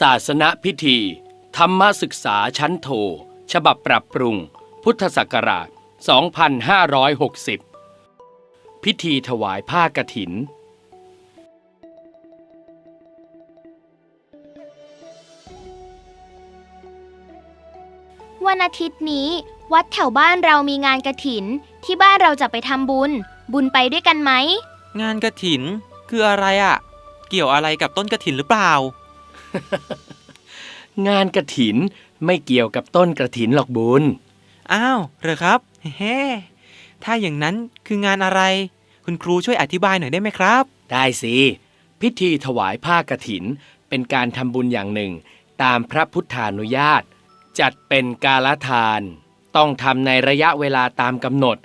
ศาสนพิธี ธรรมศึกษาชั้นโท ฉบับปรับปรุง พุทธศักราช 2560 พิธีถวายผ้ากฐิน วันอาทิตย์นี้ วัดแถวบ้านเรามีงานกระถิน ที่บ้านเราจะไปทำบุญ บุญไปด้วยกันไหม งานกระถิน คืออะไรอะ่ะ เกี่ยวอะไรกับต้นกระถินหรือเปล่า งานกระถินไม่เกี่ยวกับต้นกระถินหรอกบุญ อ้าวเหรอครับเฮ้ถ้าอย่างนั้นคืองานอะไร คุณครูช่วยอธิบายหน่อยได้ไหมครับ ได้สิ พิธีถวายผ้ากฐิน เป็นการทำบุญอย่างหนึ่ง ตามพระพุทธานุญาต จัดเป็นกาลทาน ต้องทำในระยะเวลาตามกำหนด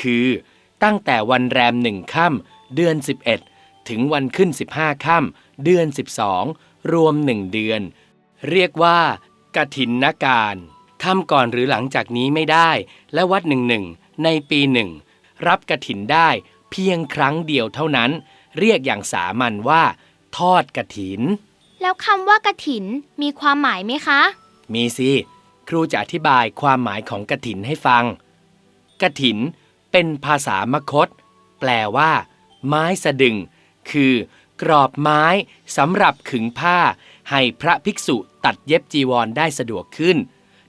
คือตั้งแต่วันแรมหนึ่งค่ำเดือน 11 ถึงวันขึ้น 15ค่ำเดือน 12 รวมหนึ่งเดือน เรียกว่ากฐินนการทำก่อนหรือหลังจากนี้ไม่ได้ และวัดหนึ่งหนึ่งในปีหนึ่งรับกฐินได้เพียงครั้งเดียวเท่านั้น เรียกอย่างสามัญว่า ทอดกฐิน แล้วคำว่ากระถินมีความหมายไหมคะ มีสิครูจะอธิบายความหมายของกฐินให้ฟังกฐินเป็นภาษามคต แปลว่า ไม้สะดึง คือ กรอบไม้สำหรับขึงผ้า ให้พระภิกษุตัดเย็บจีวรได้สะดวกขึ้น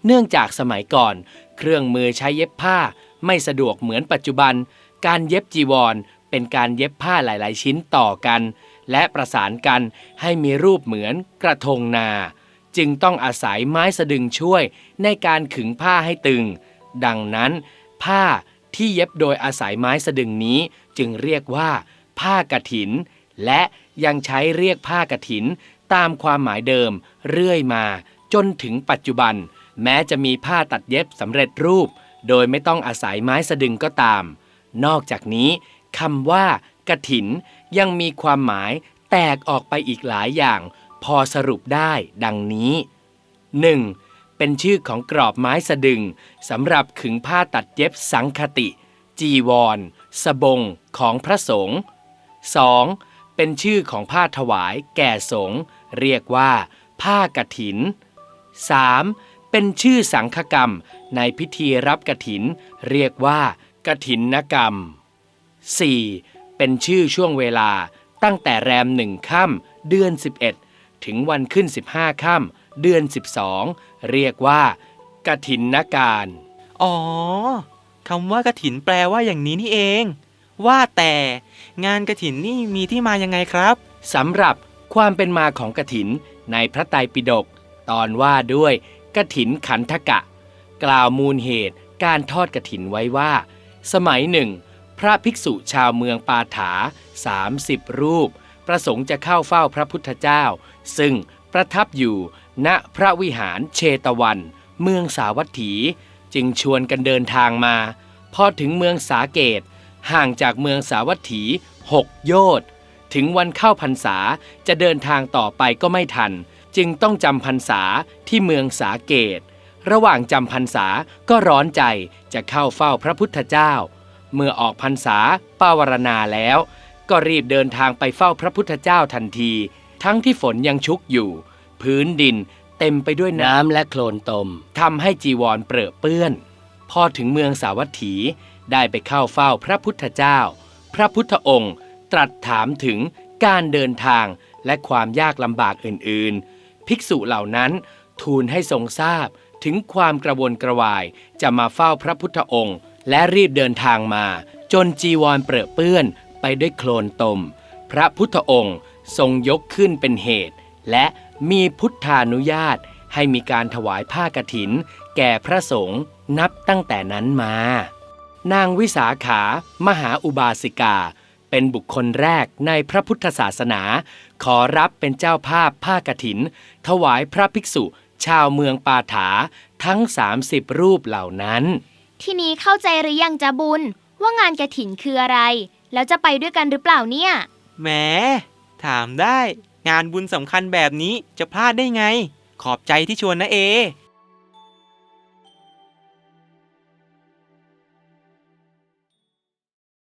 เนื่องจากสมัยก่อน เครื่องมือใช้เย็บผ้าไม่สะดวกเหมือนปัจจุบัน การเย็บจีวรเป็นการเย็บผ้าหลาย ๆ ชิ้นต่อกัน และประสานกันให้มีรูปเหมือนกระทงนา จึงต้องอาศัยไม้สะดึงช่วยในการขึงผ้าให้ตึง ดังนั้น ผ้าที่เย็บโดยอาศัยไม้สะดึงนี้จึงเรียกว่า ผ้ากฐิน และยังใช้เรียกผ้ากฐิน ตามความหมายเดิม เรื่อยมาจนถึงปัจจุบัน แม้จะมีผ้าตัดเย็บสำเร็จรูป โดยไม่ต้องอาศัยไม้สะดึงก็ตาม นอกจากนี้คำว่ากฐินยังมีความหมายแตกออกไปอีกหลายอย่าง พอสรุปได้ดังนี้ 1. เป็นชื่อของกรอบไม้สะดึงสำหรับขึงผ้าตัดเย็บสังคติ จีวร สบงของพระสงฆ์ 2. เป็นชื่อของผ้าถวายแก่สงฆ์เรียกว่า ผ้ากฐิน 3. เป็นชื่อสังฆกรรมในพิธีรับกฐิน เรียกว่ากฐินนกรรม 4. เป็นชื่อช่วงเวลาตั้งแต่แรมหนึ่งค่ำเดือน 11 ถึงวันขึ้น 15ค่ำเดือน 12 เรียกว่ากฐินนการ อ๋อคำว่ากระถินแปลว่าอย่างนี้นี่เอง ว่าแต่งานกระถินนี่มีที่มายังไงครับ สำหรับความเป็นมาของกฐินในพระไตรปิฎกตอนว่าด้วยกฐินขันธกะ กล่าวมูลเหตุการทอดกฐินไว้ว่า สมัยหนึ่ง พระภิกษุชาวเมืองปาถา 30 รูป ประสงค์จะเข้าเฝ้าพระพุทธเจ้า ซึ่งประทับอยู่ณพระวิหารเชตวัน เมืองสาวัตถี จึงชวนกันเดินทางมา พอถึงเมืองสาเกต ห่างจากเมืองสาวัตถี 6 โยชน์ถึงวันเข้าพรรษาจะเดินทางต่อไปก็ไม่ทัน จึงต้องจำพรรษาที่เมืองสาเกต ระหว่างจำพรรษาก็ร้อนใจจะเข้าเฝ้าพระพุทธเจ้า เมื่อออกพรรษาปาวารณาแล้ว ก็รีบเดินทางไปเฝ้าพระพุทธเจ้าทันที ทั้งที่ฝนยังชุกอยู่ พื้นดินเต็มไปด้วยน้ำและโคลนตมทำให้จีวรเปรอะเปื้อน พอถึงเมืองสาวัตถี ได้ไปเข้าเฝ้าพระพุทธเจ้า พระพุทธองค์ ตรัสถามถึงการเดินทางและความยากลำบากอื่นๆ ภิกษุเหล่านั้นทูลให้ทรงทราบถึงความกระวนกระวายจะมาเฝ้าพระพุทธองค์ และรีบเดินทางมา จนจีวรเปรอะเปื้อนไปด้วยโคลนตม พระพุทธองค์ทรงยกขึ้นเป็นเหตุ และมีพุทธานุญาตให้มีการถวายผ้ากฐิน แก่พระสงฆ์นับตั้งแต่นั้นมา นางวิสาขามหาอุบาสิกา เป็นบุคคลแรกในพระพุทธศาสนา ขอรับเป็นเจ้าภาพผ้ากฐิน ถวายพระภิกษุ ชาวเมืองปาถาทั้ง 30 รูปเหล่านั้น ทีนี้เข้าใจหรือยังจะบุญ ว่างานกระถินคืออะไร แล้วจะไปด้วยกันหรือเปล่าเนี่ย แหม ถามได้ งานบุญสำคัญแบบนี้จะพลาดได้ไง ขอบใจที่ชวนนะเอ